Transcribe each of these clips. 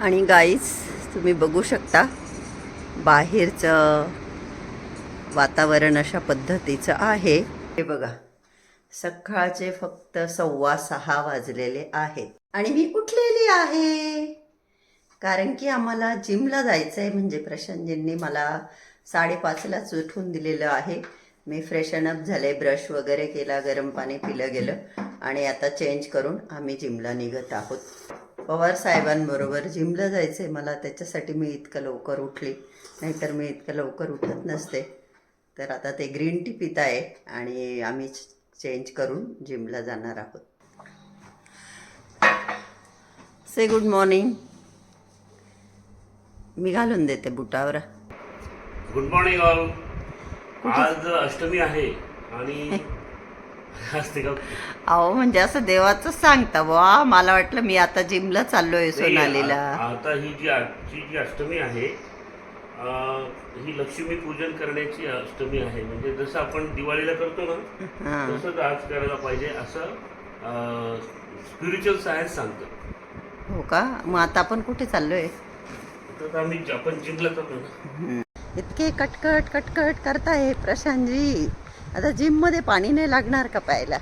आणि गाईज तुम्ही बघू शकता बाहेरचं वातावरण अशा पद्धतीचं आहे. हे बघा सकाळचे फक्त सव्वा सहा वाजलेले आहेत. आणि मी उठलेली आहे. कारण की आम्हाला जिमला जायचं आहे म्हणजे प्रशांतजींनी मला साडेपाचलाच उठून दिलेलं आहे. मी फ्रेशन अप झाले ब्रश वगैरे केला गरम पाणी पिलं गेलं. आणि आता चेंज करून आम्ही जिमला निघत आहोत. पवार साहेबांबरोबर जिमला जायचं आहे मला त्याच्यासाठी मी इतकं लवकर उठली. नाहीतर मी इतकं लवकर उठत नसते. तर आता ते ग्रीन टी पित आहे आणि आम्ही चेंज करून जिमला जाणार आहोत. से गुड मॉर्निंग मी घालून देते बुटावर. गुड मॉर्निंग ऑल आज अष्टमी आहे आणि अहो म्हणजे असं देवाचं सांगता वा मला वाटलं मी आता जिमला चाललोय सोनालीला. आता ही जी आजची जी अष्टमी आहे ही लक्ष्मी पूजन करण्याची अष्टमी आहे. म्हणजे जसं आपण दिवाळीला करतो ना तसंच आज करायला पाहिजे असं स्पिरिच्युअल सायन्स सांगतं हो का? मग आता आपण कुठे चाललोय? तर आम्ही आपण जिमला करतो ना. इतके कटकट कटकट करताय प्रशांतजी. आता जिममध्ये पाणी नाही लागणार का प्यायला?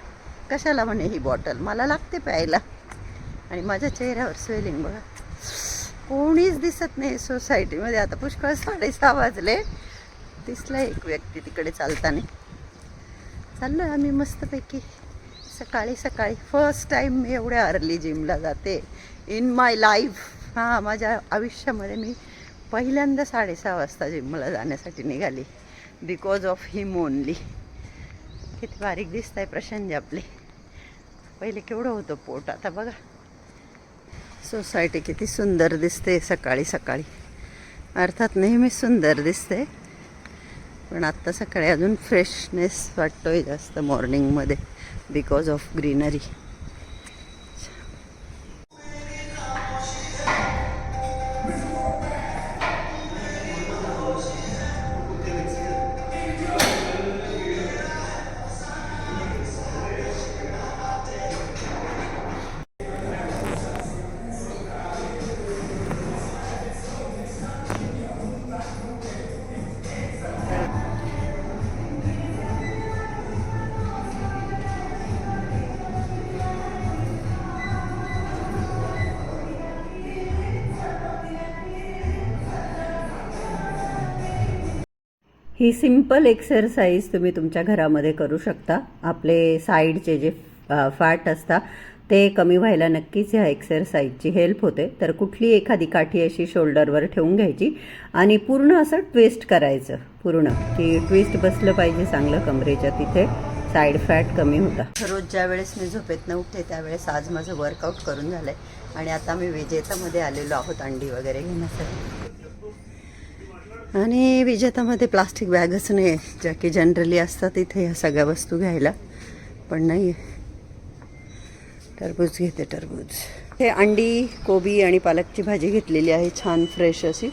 कशाला म्हणे ही बॉटल? मला लागते प्यायला. आणि माझ्या चेहऱ्यावर स्वेलिंग बघा. कोणीच दिसत नाही सोसायटीमध्ये आता पुष्कळ साडेसहा वाजले. दिसला एक व्यक्ती तिकडे चालताना. चाललो आम्ही मस्तपैकी सकाळी सकाळी फर्स्ट टाईम मी एवढ्या अर्ली जिमला जाते. इन माय लाईफ हां माझ्या आयुष्यामध्ये मी पहिल्यांदा साडेसहा वाजता जिमला जाण्यासाठी निघाली. बिकॉज ऑफ हिम ओनली किती बारीक दिसत आहे प्रशांत आपले. पहिले केवढं होतं पोट आता बघा. सोसायटी किती सुंदर दिसते सकाळी सकाळी. अर्थात नेहमी सुंदर दिसते. पण आत्ता सकाळी अजून फ्रेशनेस वाटतोय जास्त मॉर्निंगमध्ये बिकॉज ऑफ ग्रीनरी ही सिंपल एक्सरसाइज तुम्ही तुमच्या घरामध्ये करू शकता. आपले साईडचे जे फॅट असतात ते कमी व्हायला नक्कीच ह्या एक्सरसाइजची हेल्प होते. तर कुठली एखादी काठी अशी शोल्डरवर ठेवून घ्यायची आणि पूर्ण असं ट्विस्ट करायचं. पूर्ण. की ट्विस्ट बसलं पाहिजे चांगलं कमरेच्या तिथे. साईड फॅट कमी होता. रोज ज्या वेळेस मी झोपेतनं उठते त्यावेळेस आज माझं वर्कआउट करून झालं आहे आणि आता मी विजेतामध्ये आलेलो आहोत अंडी वगैरे घेण्यासाठी. आणि विजेतामध्ये प्लास्टिक बॅगच नाही आहे. ज्या की जनरली असतात इथे ह्या सगळ्या वस्तू घ्यायला. पण नाही आहे टरबूज घेते टरबूज. हे अंडी कोबी आणि पालकची भाजी घेतलेली आहे छान फ्रेश अशी.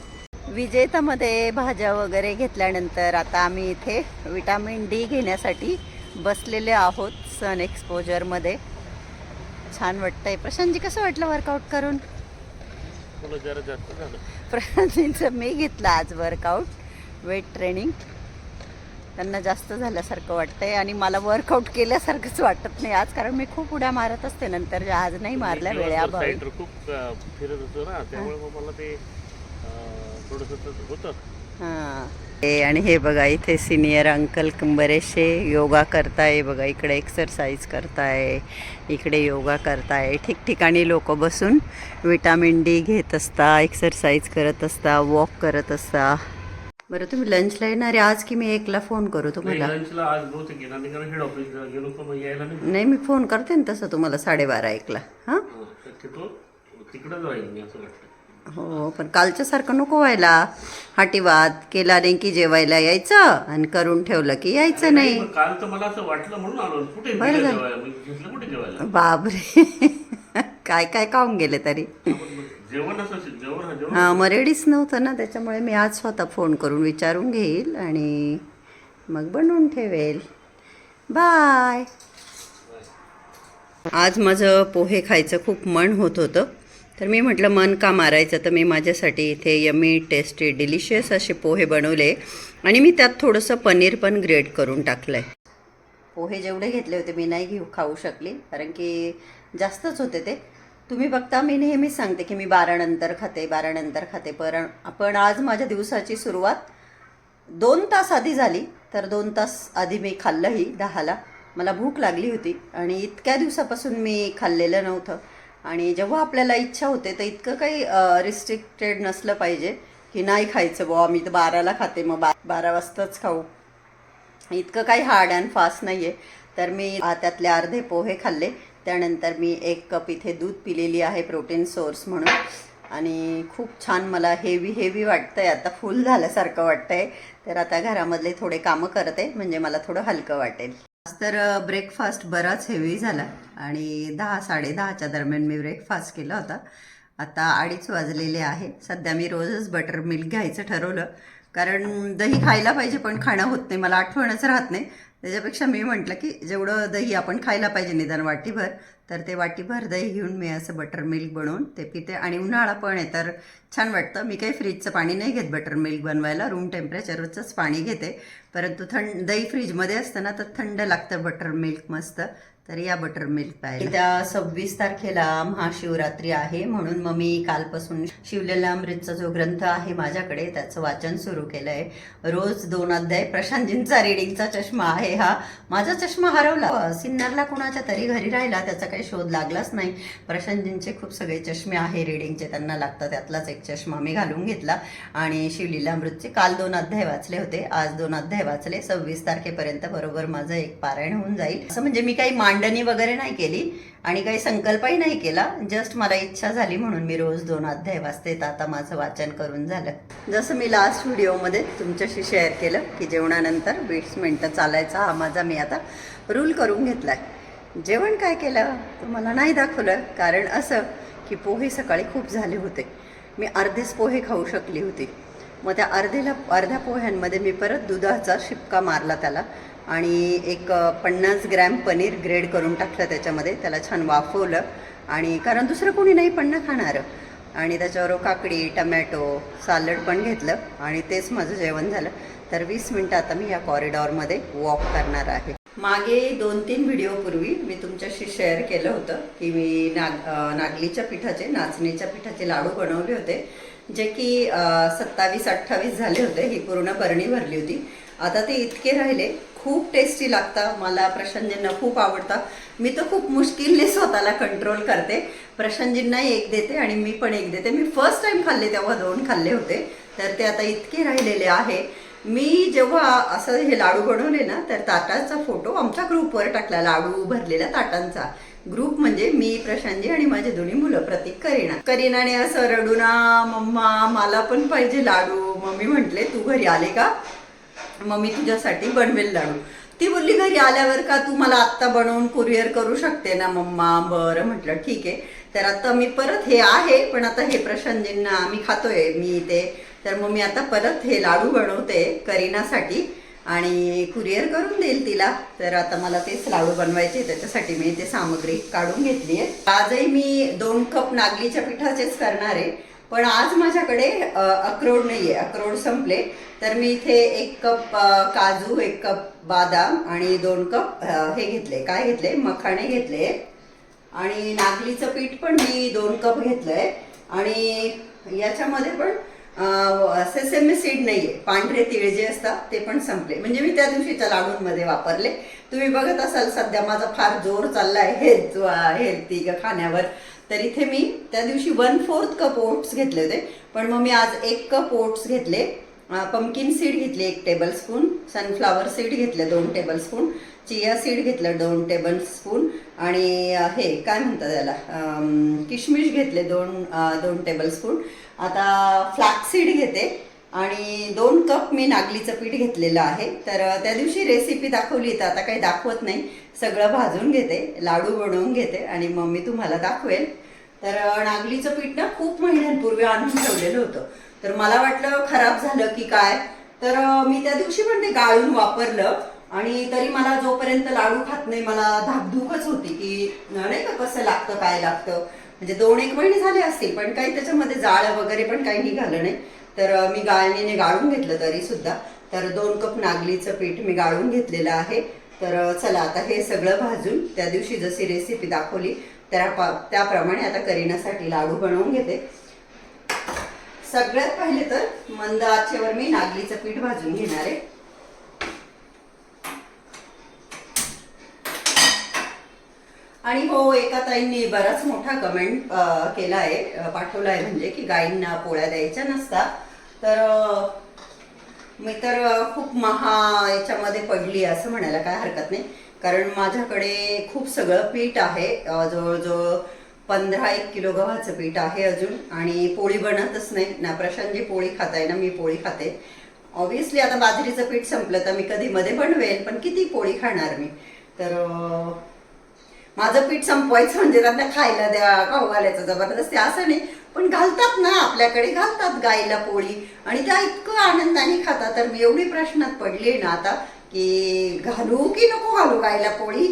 विजेतामध्ये भाज्या वगैरे घेतल्यानंतर आता आम्ही इथे विटॅमिन डी घेण्यासाठी बसलेले आहोत सन एक्सपोजरमध्ये छान वाटतंय. प्रशांतजी कसं वाटलं वर्कआउट करून? प्रशांतजींचं मी घेतलं आज वर्कआउट वेट ट्रेनिंग त्यांना जास्त झाल्यासारखं वाटतंय आणि मला वर्कआउट केल्यासारखंच वाटत नाही आज कारण मी खूप उड्या मारत असते नंतर आज नाही मारल्या वेळेअभावी. खूप फिरत होतो ना त्यामुळे मला ते थोडस होतं. हे. आणि हे बघा इथे सिनियर अंकल बरेचसे योगा करताय. बघा इकडे एक्सरसाइज करताय. इकडे योगा करताय. ठिकठिकाणी लोक बसून विटामिन डी घेत असता एक्सरसाइज करत असता वॉक करत असता. बरं तुम्ही लंचला येणार आज की मी एकला फोन करू तुम्हाला? नाही मी फोन करते ना तसं तुम्हाला साडेबारा एकला. हां? हा, तिकडं हो पण कालच्या सारखं नको व्हायला. हाटीवाद केला नाही की जेवायला यायचं आणि करून ठेवलं की यायचं नाही. काल तर मला असं वाटलं म्हणून आलो. कुठे बरं झालं. जेवायला मी घेतलं कुठे जेवायला? बापरे. काय काय खाऊन गेले तरी. आपण मग जेवण असं जेवण हा जेवण हां मग रेडीच नव्हतं ना त्याच्यामुळे मी आज स्वतः फोन करून विचारून घेईल आणि मग बनवून ठेवेल. बाय. आज माझं पोहे खायचं खूप मन होत होतं. तर मी म्हटलं मन का मारायचं? तर मी माझ्यासाठी इथे यमी टेस्टी डिलिशियस असे पोहे बनवले आणि मी त्यात थोडंसं पनीर पण ग्रेट करून टाकलं आहे पोहे जेवढे घेतले होते मी नाही घेऊ खाऊ शकली कारण की जास्तच होते ते. तुम्ही बघता मी नेहमीच सांगते की मी बारानंतर खाते बारानंतर खाते. पण आपण आज माझ्या दिवसाची सुरुवात दोन तास आधी झाली तर दोन तास आधी मी खाल्लंही दहाला. मला भूक लागली होती आणि इतक्या दिवसापासून मी खाल्लेलं नव्हतं. आणि जेव्हा आपल्याला इच्छा होते तर इतकं काही रिस्ट्रिक्टेड नसलं पाहिजे की नाही खायचं बुवा मी तर बाराला खाते मग बा बारा वाजताच खाऊ. इतकं काही हार्ड अँड फास्ट नाही आहे तर मी त्यातले अर्धे पोहे खाल्ले. त्यानंतर मी एक कप इथे दूध पिलेली आहे प्रोटीन सोर्स म्हणून. आणि खूप छान मला हेवी हेवी वाटतंय. आता फुल झाल्यासारखं वाटतंय. तर आता घरामधले थोडे कामं करते म्हणजे मला थोडं हलकं वाटेल. आज तर ब्रेकफास्ट बराच हेवी झाला आणि दहा साडेदहाच्या दरम्यान मी ब्रेकफास्ट केला होता. आता अडीच वाजलेले आहे. सध्या मी रोजच बटर मिल्क घ्यायचं ठरवलं. कारण दही खायला पाहिजे पण खाणं होत नाही. मला आठवणच राहत नाही. त्याच्यापेक्षा मी म्हटलं की जेवढं दही आपण खायला पाहिजे निदान वाटीभर तर ते वाटीभर दही घेऊन मी असं बटर मिल्क बनवून ते पिते. आणि उन्हाळा पण आहे तर छान वाटतं. मी काही फ्रीजचं पाणी नाही घेत बटर मिल्क बनवायला. रूम टेम्परेचरचंच पाणी घेते. परंतु थंड दही फ्रीजमध्ये असतं ना तर थंड लागतं बटर मिल्क मस्त. तर या बटर मिल्क पाहिजे त्या सव्वीस तारखेला महाशिवरात्री आहे म्हणून मग मी कालपासून शिवलेला अमृतचा जो ग्रंथ आहे माझ्याकडे त्याचं वाचन सुरू केलं आहे रोज दोन अध्याय प्रशांतजींचा रिडिंगचा चष्मा आहे हा. माझा चष्मा हरवला. सिन्नरला कुणाच्या तरी घरी राहिला त्याचा काही शोध लागलाच नाही. प्रशांतजींचे खूप सगळे चष्मे आहे रिडिंगचे त्यांना लागतात त्यातलाच एक चष्मा मी घालून घेतला. आणि शिवलीला अमृतचे काल दोन अध्याय वाचले होते आज दोन अध्याय वाचले. सव्वीस तारखेपर्यंत बरोबर माझं एक पारायण होऊन जाईल. असं म्हणजे मी काही मांडणी वगैरे नाही केली आणि काही संकल्पही नाही केला. जस्ट मला इच्छा झाली म्हणून मी रोज दोन अध्याय वाचते तर आता माझं वाचन करून झालं. जसं मी लास्ट व्हिडिओमध्ये तुमच्याशी शेअर केलं की जेवणानंतर वीस मिनटं चालायचा. हा माझा मी आता रूल करून घेतला आहे जेवण काय केलं? तुम्हाला नाही दाखवलं. कारण असं की पोहे सकाळी खूप झाले होते. मी अर्धेच पोहे खाऊ शकली होती. मग त्या अर्धेला अर्ध्या पोह्यांमध्ये मी परत दुधाचा शिपका मारला त्याला. आणि एक पन्नास ग्रॅम पनीर ग्रेड करून टाकलं त्याच्यामध्ये. त्याला छान वाफवलं. आणि कारण दुसरं कोणी नाही पण ना खाणार. आणि त्याच्यावर काकडी टमॅटो सालड पण घेतलं. आणि तेच माझं जेवण झालं. तर वीस मिनटं आता मी या कॉरिडॉरमध्ये वॉक करणार आहे. मागे दोन तीन व्हिडिओपूर्वी मी तुमच्याशी शेअर केलं होतं की मी नाग नागलीच्या पिठाचे नाचणीच्या पिठाचे लाडू बनवले होते. जे की सत्तावीस अठ्ठावीस झाले होते. ही पूर्ण बरणी भरली होती. आता ते इतके राहिले खूप टेस्टी लागतं मला प्रशांतजींना खूप आवडतं. मी तर खूप मुश्किलने स्वतःला कंट्रोल करते. प्रशांजींनाही एक देते आणि मी पण एक देते. मी फर्स्ट टाइम खाल्ले तेव्हा दोन खाल्ले होते. तर ते आता इतके राहिलेले आहे. मी जेव्हा असं हे लाडू बनवले ना तर ताटाचा फोटो आमच्या ग्रुपवर टाकला लाडू भरलेल्या ताटांचा. ग्रुप म्हणजे मी प्रशांतजी आणि माझे दोन्ही मुलं प्रतीक करीना. करीनाने असं रडूना मम्मा मला पण पाहिजे लाडू. मम्मी म्हटले तू घरी आले का? मग मी तुझ्यासाठी बनवेल लाडू. ती बोलली घरी आल्यावर का तू मला आत्ता बनवून कुरिअर करू शकते ना मम्मा? बरं म्हटलं ठीक आहे. तर आता मी परत हे आहे पण आता हे प्रशांतजींना आम्ही खातोय मी ते तर मग मी आता परत हे लाडू बनवते करीनासाठी आणि कुरिअर करून देईल तिला. तर आता मला तेच लाडू बनवायचे त्याच्यासाठी मी ते सामग्री काढून घेतली आहे. आजही मी दोन कप नागलीच्या पिठाचेच करणार आहे. पण आज माझ्याकडे अक्रोड नाही आहे अक्रोड संपले. तर मी इथे एक कप काजू एक कप बादाम आणि दोन कप हे घेतले. काय घेतले? मखाणे घेतले. आणि नागलीचं पीठ पण मी दोन कप घेतलंय. आणि याच्यामध्ये पण सेसेमी सीड नाही आहे पांढरे तिळ जे असतात ते पण संपले. म्हणजे मी त्या दिवशीच्या लाडूंमध्ये वापरले. तुम्ही बघत असाल सध्या माझा फार जोर चालला आहे हेल्थ हेल्थी खाण्यावर. तर इथे मी त्या दिवशी वन फोर्थ कप ओट्स घेतले होते. पण मग मी आज एक कप ओट्स घेतले. पंकिन सीड घेतले एक टेबलस्पून सनफ्लावर सीड घेतले दोन टेबलस्पून चिया सीड घेतलं दोन टेबलस्पून आणि हे काय म्हणतात त्याला? किशमिश घेतले दोन दोन टेबलस्पून आता फ्लॅक्सीड घेते आणि दोन कप मी नागलीचं पीठ घेतलेलं आहे. तर त्या दिवशी रेसिपी दाखवली तर आता काही दाखवत नाही. सगळं भाजून घेते लाडू बनवून घेते आणि मग मी तुम्हाला दाखवेल. तर नागलीचं पीठ ना खूप महिन्यांपूर्वी आणून ठेवलेलं होतं. तर मला वाटलं खराब झालं की काय? तर मी त्या दिवशी पण ते गाळून वापरलं आणि तरी मला जोपर्यंत लाडू खात नाही मला धाकधूकच होती की नाही का कसं लागतं काय लागतं? म्हणजे दोन एक महिने झाले असतील पण काही त्याच्यामध्ये जाळं वगैरे पण काही निघालं नाही. तर मी गाळणीने गाळून घेतलं तरी सुद्धा. तर दोन कप नागलीचं पीठ मी गाळून घेतलेलं आहे. तर चला आता हे सगळं भाजून त्या दिवशी जशी रेसिपी दाखवली त्या त्याप्रमाणे आता करीनासाठी लाडू बनवून घेते. सगळ्यात पहिले तर मंद आचेवर मी नागलीचं पीठ भाजून घेणार आहे. आणि हो एका ताईंनी बराच मोठा कमेंट केला आहे पाठवला आहे म्हणजे की गाईंना पोळ्या द्यायच्या नसतात. तर मी तर खूप महा याच्यामध्ये पडली असं म्हणायला काय हरकत नाही. कारण माझ्याकडे खूप सगळं पीठ आहे. जवळजवळ पंधरा एक किलो गव्हाचं पीठ आहे अजून. आणि पोळी बनतच नाही. ना प्रशांतजी पोळी खाताय ना मी पोळी खाते. ऑब्विसली आता बाजरीचं पीठ संपलं तर मी कधी मध्ये बनवेल पण किती पोळी खाणार मी? तर माझं पीठ संपवायचं म्हणजे त्यांना खायला द्या खाऊ घालायचं जबरदस्ती असं नाही. पण घालतात ना आपल्याकडे घालतात गाईला पोळी. आणि त्या इतकं आनंदाने खातात. तर मी एवढी प्रश्नात पडली ना आता की घालू की नको घालू गाईला पोळी?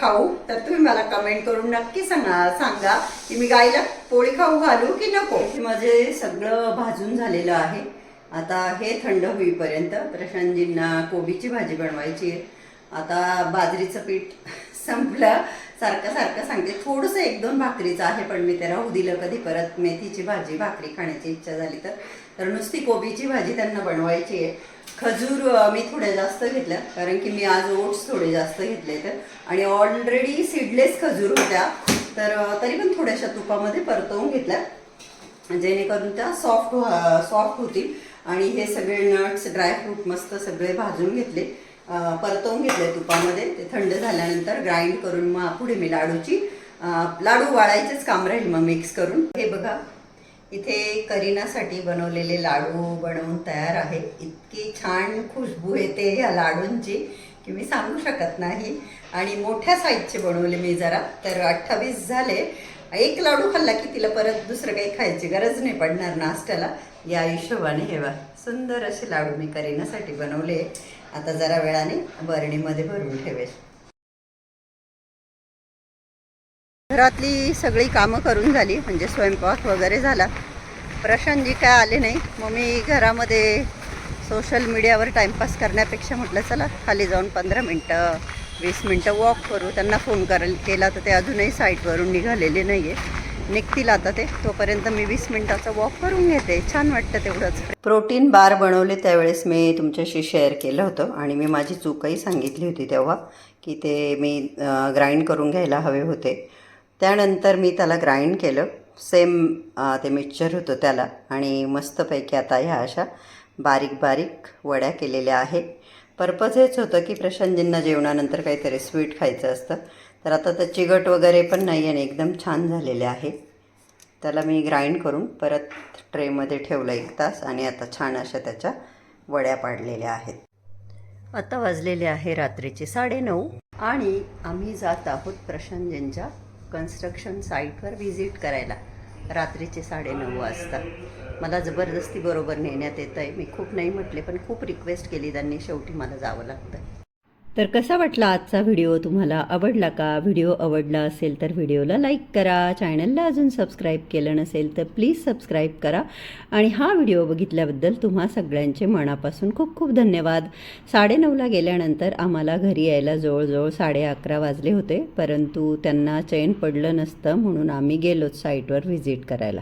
खाऊ. तर तुम्ही मला कमेंट करून नक्की सांगा सांगा की मी गाईला पोळी खाऊ घालू की नको? माझे सगळं भाजून झालेलं आहे. आता हे थंड होईपर्यंत प्रशांतजींना कोबीची भाजी बनवायची आहे. आता बाजरीचं पीठ संपलं. सारखं सारखं सांगते. थोडंसं एक दोन भाकरीचं आहे पण मी ते राहू दिलं कधी परत. मेथीची भाजी भाकरी खाण्याची इच्छा झाली तर. तर नुसती कोबीची भाजी त्यांना बनवायची आहे. खजूर मी थोड्या जास्त घेतल्या कारण की मी आज ओट्स थोडे जास्त घेतले तर आणि ऑलरेडी सीडलेस खजूर होत्या. तर तरी पण थोड्याशा तुपामध्ये परतवून घेतल्या. जेणेकरून त्या सॉफ्ट सॉफ्ट होतील. आणि हे सगळे नट्स ड्रायफ्रूट मस्त सगळे भाजून घेतले. परतवून घेतले तुपामध्ये. ते थंड झाल्यानंतर ग्राइंड करून मग पुढे मी लाडूची लाडू वाळायचेच काम राहील मग मिक्स करून. हे बघा इथे करीनासाठी बनवलेले लाडू बनवून तयार आहे. इतकी छान खुशबू येते ह्या लाडूंची की मी सांगू शकत नाही. आणि मोठ्या साईजचे बनवले मी जरा. तर अठ्ठावीस झाले. एक लाडू खाल्ला की तिला परत दुसरं काही खायची गरज नाही पडणार नाश्त्याला. या हिशोबाने हे बा सुंदर असे लाडू मी करीनासाठी बनवले. आता जरा वेळाने बरणीमध्ये भरून ठेवेल. घरातली सगळी कामं करून झाली म्हणजे स्वयंपाक वगैरे झाला. प्रशांतजी काय आले नाही. मग मी घरामध्ये सोशल मीडियावर टाईमपास करण्यापेक्षा म्हटलं चला खाली जाऊन पंधरा मिनटं वीस मिनटं वॉक करू. त्यांना फोन करायला केला तर ते अजूनही साईटवरून निघालेले नाही आहे निघतील आता ते. तोपर्यंत मी वीस मिनिटाचा वॉक करून घेते. छान वाटतं तेवढंच. प्रोटीन बार बनवले त्यावेळेस मी तुमच्याशी शेअर केलं होतं आणि मी माझी चूकही सांगितली होती तेव्हा की ते मी ग्राइंड करून घ्यायला हवे होते. त्यानंतर मी त्याला ग्राइंड केलं. सेम ते मिक्सचर होतं त्याला आणि मस्तपैकी आता ह्या अशा बारीक बारीक वड्या केलेल्या आहेत पर्पज हेच होतं की प्रशांतजींना जेवणानंतर काहीतरी स्वीट खायचं असतं. तर आता तर चिगट वगैरे पण नाही आणि एकदम छान झालेले आहे. त्याला मी ग्राइंड करून परत ट्रेमध्ये ठेवलं एक तास आणि आता छान अशा त्याच्या वड्या पाडलेल्या आहेत. आता वाजलेले आहे रात्रीचे साडेनऊ आणि आम्ही जात आहोत प्रशांतजींच्या कन्स्ट्रक्शन साईटवर व्हिजिट करायला. रात्रीचे साडेनऊ वाजता. मला जबरदस्ती बरोबर नेण्यात येत आहे मी खूप नाही म्हटले पण खूप रिक्वेस्ट केली त्यांनी. शेवटी मला जावं लागतं तर कसा वाटला आजचा व्हिडिओ? तुम्हाला आवडला का? व्हिडिओ आवडला असेल तर व्हिडिओला लाईक करा. चॅनलला अजून सबस्क्राईब केलं नसेल तर प्लीज सबस्क्राईब करा. आणि हा व्हिडिओ बघितल्याबद्दल तुम्हा सगळ्यांचे मनापासून खूप खूप धन्यवाद. साडेनऊला गेल्यानंतर आम्हाला घरी यायला जवळजवळ साडे अकरा वाजले होते परंतु त्यांना चैन पडलं नसतं म्हणून आम्ही गेलोच साईटवर व्हिजिट करायला.